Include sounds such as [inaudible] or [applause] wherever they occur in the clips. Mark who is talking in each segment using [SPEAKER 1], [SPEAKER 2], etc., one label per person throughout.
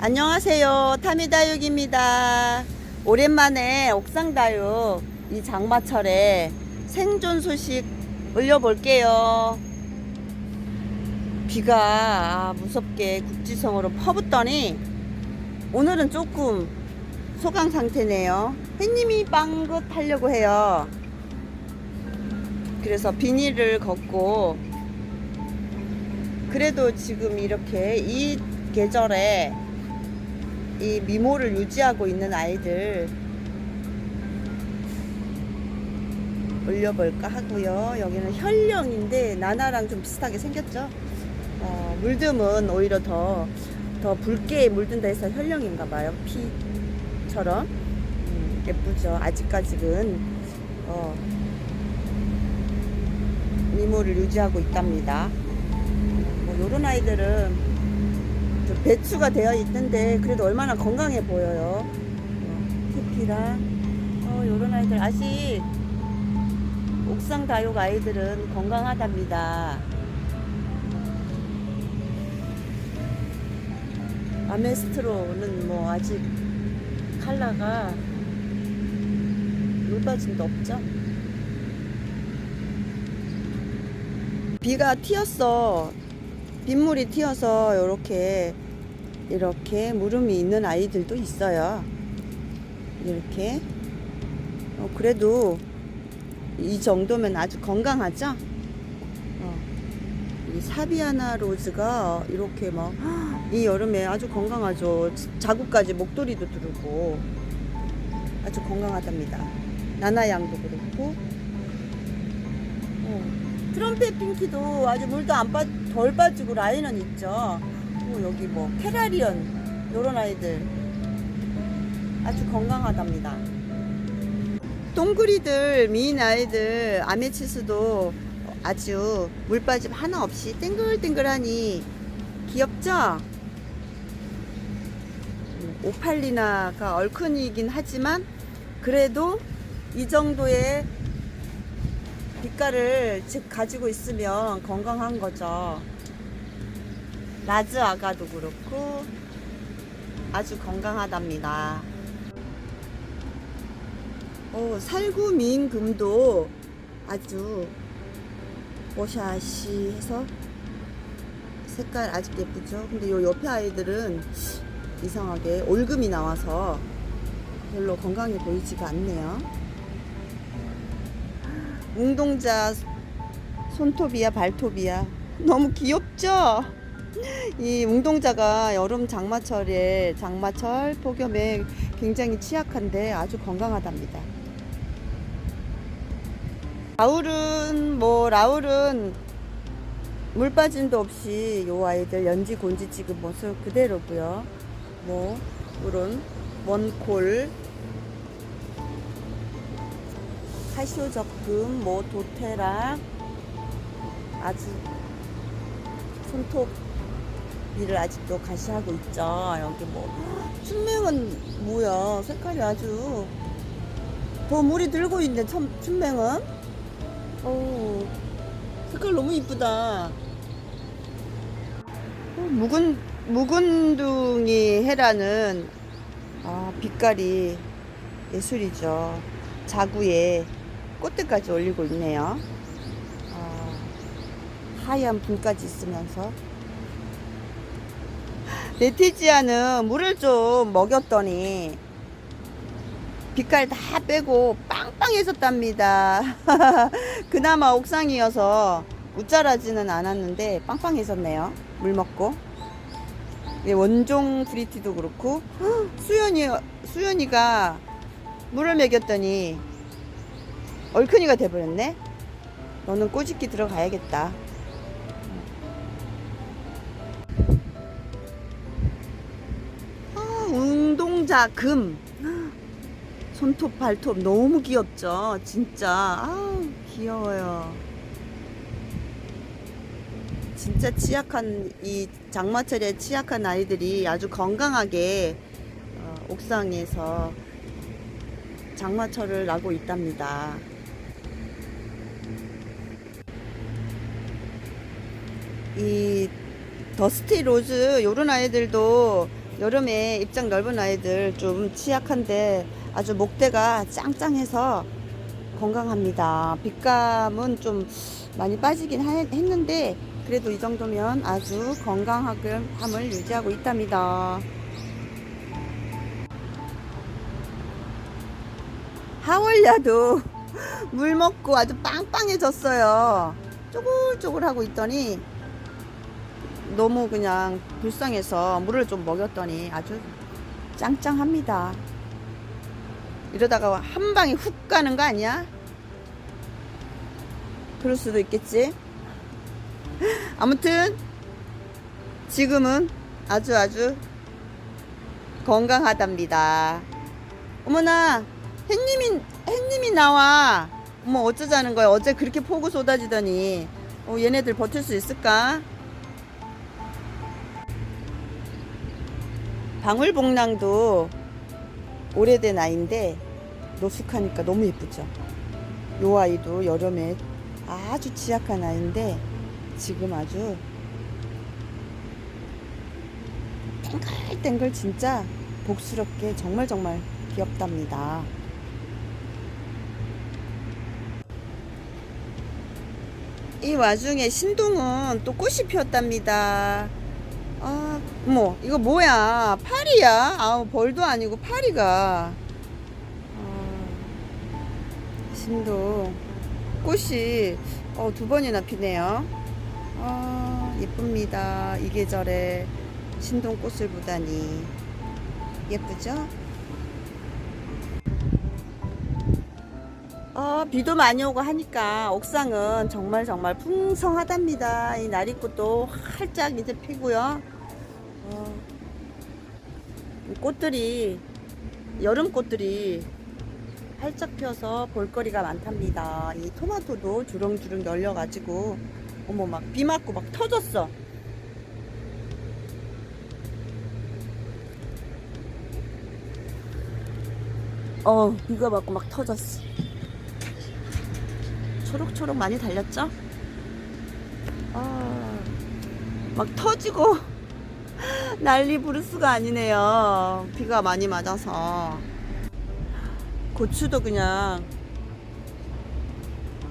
[SPEAKER 1] 안녕하세요. 타미다육입니다. 오랜만에 옥상다육 이 장마철에 생존 소식 올려볼게요. 비가 아, 무섭게 국지성으로 퍼붓더니 오늘은 조금 소강 상태네요. 햇님이 빵긋 하려고 해요. 그래서 비닐을 걷고 그래도 지금 이렇게 이 계절에 이 미모를 유지하고 있는 아이들 올려볼까 하고요. 여기는 현령인데 나나랑 좀 비슷하게 생겼죠. 어, 물듬은 오히려 더, 더 붉게 물든다 해서 현령인가 봐요. 피처럼. 음, 예쁘죠. 아직까지는 어, 미모를 유지하고 있답니다. 뭐 요런 아이들은 좀 배추가 되어 있는데 그래도 얼마나 건강해 보여요. 어, 티피랑 어, 요런 아이들 아직 옥상 다육 아이들은 건강하답니다. 아메스트로는 뭐 아직 칼라가 물빠짐도 없죠. 비가 튀었어. 빗물이 튀어서 이렇게 이렇게 물음이 있는 아이들도 있어요. 이렇게. 어, 그래도 이 정도면 아주 건강하죠? 어. 이 사비아나 로즈가 이렇게 막 이 여름에 아주 건강하죠. 자국까지 목도리도 두르고 아주 건강하답니다. 나나양도 그렇고. 어. 트럼펫 핑키도 아주 물도 안 빠, 덜 빠지고 라인은 있죠. 어, 여기 뭐 캐라리언 요런 아이들 아주 건강하답니다. 동그리들 미인 아이들 아메치스도 아주 물 빠짐 하나 없이 땡글땡글하니 귀엽죠? 오팔리나가 얼큰이긴 하지만 그래도 이 정도의 빛깔을 즉 가지고 있으면 건강한 거죠. 라즈 아가도 그렇고 아주 건강하답니다. 어, 살구 미인금도 아주 오샤시 해서 색깔 아직 예쁘죠? 근데 요 옆에 아이들은 이상하게 올금이 나와서 별로 건강해 보이지가 않네요. 웅동자 손톱이야 발톱이야 너무 귀엽죠? [laughs] 이 웅동자가 여름 장마철에 장마철 폭염에 굉장히 취약한데 아주 건강하답니다. 라울은 뭐 라울은 물 빠짐도 없이 요 아이들 연지 곤지 찍은 모습 그대로고요. 뭐 이런 원콜 카시오 적금, 뭐 도테락 아주 손톱 일을 아직도 가시하고 있죠. 여기 뭐 춘맹은 뭐야 색깔이 아주 더 물이 들고 있네. 참 춘맹은 오 색깔 너무 이쁘다. 어, 묵은 묵은둥이 해라는 아, 빛깔이 예술이죠. 자구에 꽃대까지 올리고 있네요. 아, 하얀 분까지 있으면서. 레티지아는 물을 좀 먹였더니 빛깔 다 빼고 빵빵해졌답니다. [laughs] 그나마 옥상이어서 우짜라지는 않았는데 빵빵해졌네요. 물 먹고. 예, 원종 브리티도 그렇고 [gasps] 수연이 수연이가 물을 먹였더니 얼큰이가 돼버렸네. 너는 꼬집기 들어가야겠다. 운동자 금. 손톱, 발톱 너무 귀엽죠? 진짜. 아 귀여워요. 진짜 취약한, 이 장마철에 취약한 아이들이 아주 건강하게 어, 옥상에서 장마철을 나고 있답니다. 이 더스티 로즈 요런 아이들도 여름에 입장 넓은 아이들 좀 취약한데 아주 목대가 짱짱해서 건강합니다. 빛감은 좀 많이 빠지긴 하- 했는데 그래도 이 정도면 아주 건강함을 유지하고 있답니다. 하월야도 [laughs] 물 먹고 아주 빵빵해졌어요. 쪼글쪼글하고 있더니 너무 그냥 불쌍해서 물을 좀 먹였더니 아주 짱짱합니다. 이러다가 한 방에 훅 가는 거 아니야? 그럴 수도 있겠지. 아무튼 지금은 아주 아주 건강하답니다. 어머나 햇님이 햇님이 나와. 어머 어쩌자는 거야? 어제 그렇게 폭우 쏟아지더니 어, 얘네들 버틸 수 있을까? 방울복랑도 오래된 아이인데 노숙하니까 너무 예쁘죠. 요 아이도 여름에 아주 취약한 아이인데 지금 아주 땡글땡글 진짜 복스럽게 정말 정말 귀엽답니다. 이 와중에 신동은 또 꽃이 피었답니다. 아, 뭐 이거 뭐야? 파리야? 아우 벌도 아니고 파리가. 아, 신동 꽃이 어, 두 번이나 피네요. 아, 예쁩니다. 이 계절에 신동 꽃을 보다니 예쁘죠? 아, 비도 많이 오고 하니까 옥상은 정말 정말 풍성하답니다. 이 나리꽃도 활짝 이제 피고요. 어, 이 꽃들이 여름 꽃들이 활짝 펴서 볼거리가 많답니다. 이 토마토도 주렁주렁 열려가지고 어머 막 비 맞고 막 터졌어. 어 비가 맞고 막 터졌어. 초록초록 많이 달렸죠? 아, 막 터지고 [laughs] 난리 부르스가 아니네요. 비가 많이 맞아서. 고추도 그냥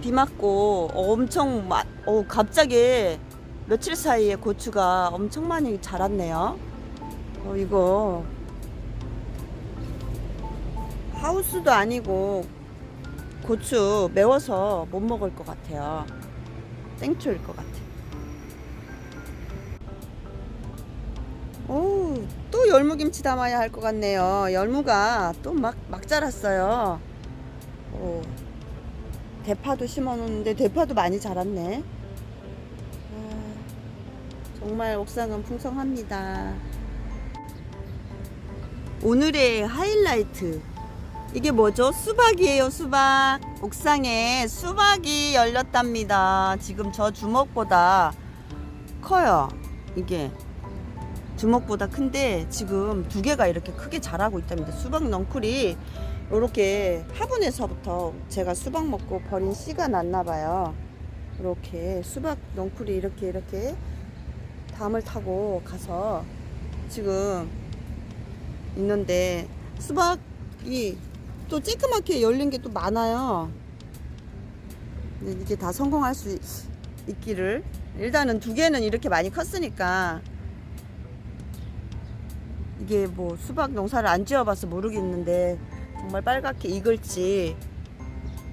[SPEAKER 1] 비 맞고 엄청 마, 어, 갑자기 며칠 사이에 고추가 엄청 많이 자랐네요. 어, 이거 하우스도 아니고 고추 매워서 못 먹을 것 같아요. 땡초일 것 같아. 오, 또 열무김치 담아야 할 것 같네요. 열무가 또 막, 막 자랐어요. 오, 대파도 심어 놓는데 대파도 많이 자랐네. 아, 정말 옥상은 풍성합니다. 오늘의 하이라이트. 이게 뭐죠? 수박이에요, 수박. 옥상에 수박이 열렸답니다. 지금 저 주먹보다 커요. 이게. 주먹보다 큰데 지금 두 개가 이렇게 크게 자라고 있답니다. 수박 넝쿨이 이렇게 화분에서부터 제가 수박 먹고 버린 씨가 났나 봐요. 이렇게 수박 넝쿨이 이렇게 이렇게 담을 타고 가서 지금 있는데 수박이 또 쬐끄맣게 열린 게 또 많아요. 이게 다 성공할 수 있- 있기를 일단은 두 개는 이렇게 많이 컸으니까 이게 뭐 수박 농사를 안 지어봐서 모르겠는데 정말 빨갛게 익을지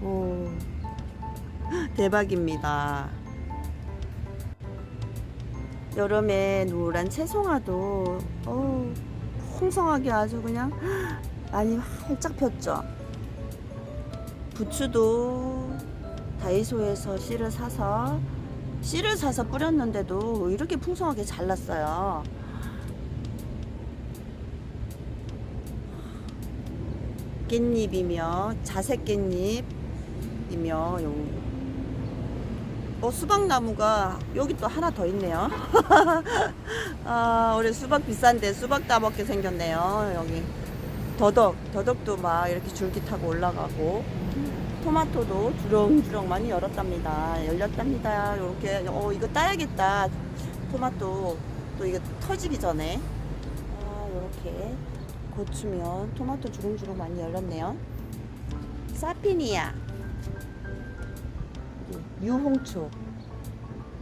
[SPEAKER 1] 오, [laughs] 대박입니다. 여름에 노란 채송화도 어, 풍성하게 아주 그냥 많이 활짝 폈죠. 부추도 다이소에서 씨를 사서 씨를 사서 뿌렸는데도 이렇게 풍성하게 잘났어요. 깻잎이며 자색 깻잎이며 요. 어 수박나무가 여기 또 하나 더 있네요. [laughs] 아 우리 수박 비싼데 수박 따먹게 생겼네요 여기. 더덕 더덕도 막 이렇게 줄기 타고 올라가고 토마토도 주렁주렁 많이 열었답니다. 열렸답니다. 이렇게 어 이거 따야겠다. 토마토 또 이거 터지기 전에 아, 이렇게 고추면 토마토 주렁주렁 많이 열렸네요. 사피니아 유홍초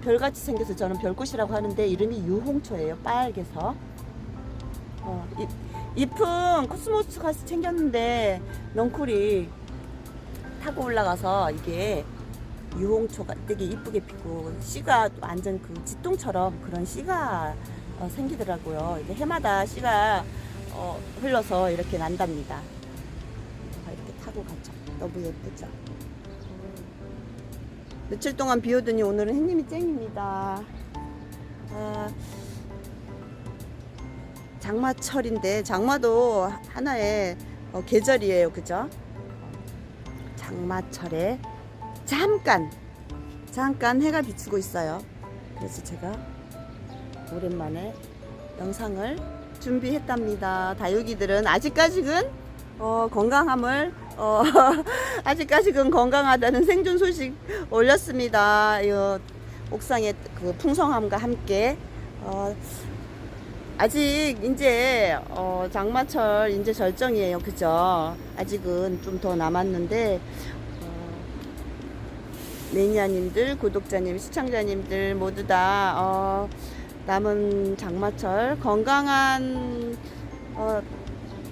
[SPEAKER 1] 별같이 생겨서 저는 별꽃이라고 하는데 이름이 유홍초예요. 빨개서 어, 잎, 잎은 코스모스 같이 생겼는데 넝쿨이 타고 올라가서 이게 유홍초가 되게 이쁘게 피고 씨가 완전 그 지똥처럼 그런 씨가 어, 생기더라고요. 이게 해마다 씨가 어, 흘러서 이렇게 난답니다. 이렇게 타고 가죠. 너무 예쁘죠. 며칠 동안 비 오더니 오늘은 햇님이 쨍입니다. 아, 장마철인데 장마도 하나의 어, 계절이에요. 그죠? 장마철에 잠깐 잠깐 해가 비추고 있어요. 그래서 제가 오랜만에 영상을 준비했답니다. 다육이들은 아직까지는 어, 건강함을 어, [laughs] 아직까지는 건강하다는 생존 소식 올렸습니다. 이 옥상의 그 풍성함과 함께 어, 아직 이제 어, 장마철 이제 절정이에요. 그죠? 아직은 좀 더 남았는데 어, 매니아님들, 구독자님, 시청자님들 모두 다 어, 남은 장마철 건강한 어,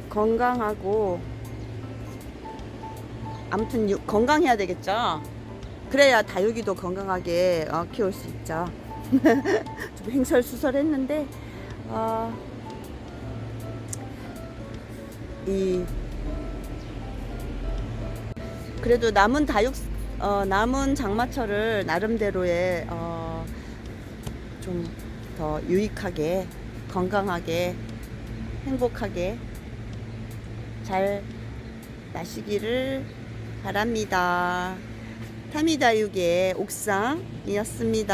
[SPEAKER 1] 건강하고 아무튼 유- 건강해야 되겠죠. 그래야 다육이도 건강하게 어, 키울 수 있죠. [laughs] 좀 횡설수설했는데 어, 이 그래도 남은 다육 어, 남은 장마철을 나름대로의 어, 좀 더 유익하게 건강하게 행복하게 잘 나시기를 바랍니다. 타미다육의 옥상이었습니다.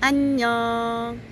[SPEAKER 1] 안녕.